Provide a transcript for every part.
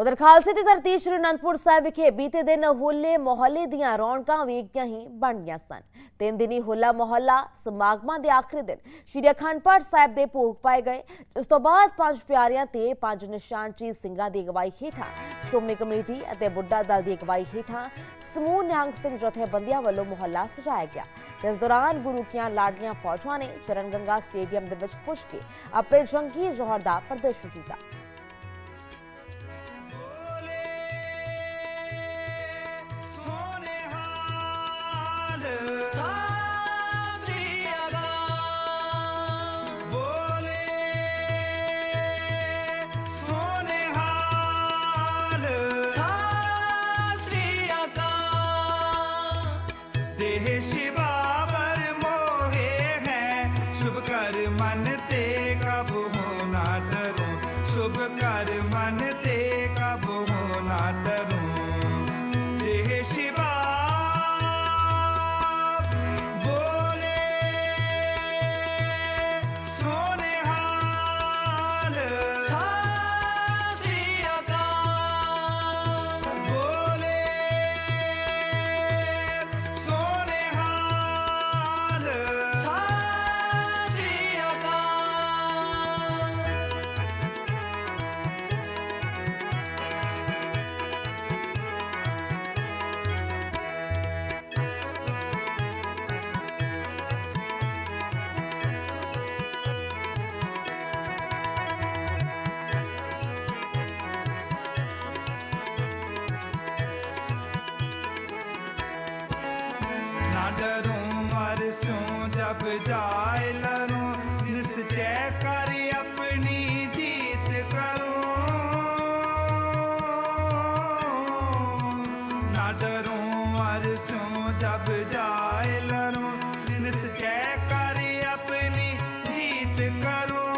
ਉਧਰ ਖਾਲਸੇ ਦੀ ਧਰਤੀ ਸ਼੍ਰੀ ਅਨੰਦਪੁਰ ਸਾਹਿਬ ਵਿਖੇ ਬੀਤੇ ਦਿਨ ਹੋਲੇ ਮਹੱਲੇ ਦੀਆਂ ਰੌਣਕਾਂ ਵੇਖੀਆਂ ਹੀ ਬਣ ਗਈਆਂ ਸਨ। ਤਿੰਨ ਦਿਨੀ ਹੋਲਾ ਮਹੱਲਾ ਸਮਾਗਮਾਂ ਦੇ ਆਖਰੀ ਦਿਨ ਸ਼੍ਰੀ ਅਖੰਡ ਪਾਠ ਸਾਹਿਬ ਦੇ ਭੋਗ ਪਾਏ ਗਏ। ਇਸ ਤੋਂ ਬਾਅਦ ਪੰਜ ਪਿਆਰਿਆਂ ਤੇ ਪੰਜ ਨਿਸ਼ਾਨਚੀ ਸਿੰਘਾਂ ਦੀ ਅਗਵਾਈ ਹੇਠਾਂ, ਸ਼੍ਰੋਮਣੀ ਕਮੇਟੀ ਅਤੇ ਬੁੱਢਾ ਦਲ ਦੀ ਅਗਵਾਈ ਹੇਠਾਂ ਸਮੂਹ ਨਿਹੰਗ ਸਿੰਘ ਜਥੇਬੰਦੀਆਂ ਵੱਲੋਂ ਮੁਹੱਲਾ ਸਜਾਇਆ ਗਿਆ। ਇਸ ਦੌਰਾਨ ਗੁਰੂ ਕੀਆਂ ਲਾਡੀਆਂ ਫੌਜਾਂ ਨੇ ਚਰਨ ਗੰਗਾ ਸਟੇਡੀਅਮ ਦੇ ਵਿੱਚ ਪੁੱਜ ਕੇ ਆਪਣੇ ਜੰਗੀ ਜੋਹਰ ਦਾ ਪ੍ਰਦਰਸ਼ਨ ਕੀਤਾ। ਦੇਹ ਸ਼ਿਵਾਵਰ ਮੋਹੇ ਹੈ। ਸ਼ੁਭ ਕਰ ਮਨ ਤੇ ਕਬੂ ਹੋਣਾ ਡਰੂੰ। ਸ਼ੁਭ ਕਰ ਮਨ ਡਰੂੰ, ਮਰ ਸਿਉ, ਜਬ ਜਾਇ ਲਰੂੰ, ਨਿਸਚੈ ਕਰ ਆਪਣੀ ਜੀਤ ਕਰੂੰ। ਨਾ ਡਰੂੰ, ਮਰ ਸਿਉ, ਜਬ ਜਾਇ ਲਰੂੰ, ਨਿਸਚੈ ਕਰ ਆਪਣੀ ਜੀਤ ਕਰੂੰ।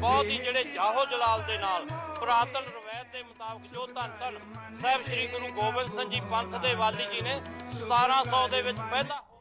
ਬਹੁਤ ਹੀ ਜਿਹੜੇ ਜਾਹੋ ਜਲਾਲ ਦੇ ਨਾਲ ਪੁਰਾਤਨ ਰਵਾਇਤ ਦੇ ਮੁਤਾਬਕ ਜੋ ਧੰਨ ਧੰਨ ਸਾਹਿਬ ਸ੍ਰੀ ਗੁਰੂ ਗੋਬਿੰਦ ਸਿੰਘ ਜੀ ਪੰਥ ਦੇ ਵਾਲੀ ਜੀ ਨੇ 1700 ਦੇ ਵਿੱਚ ਪਹਿਲਾ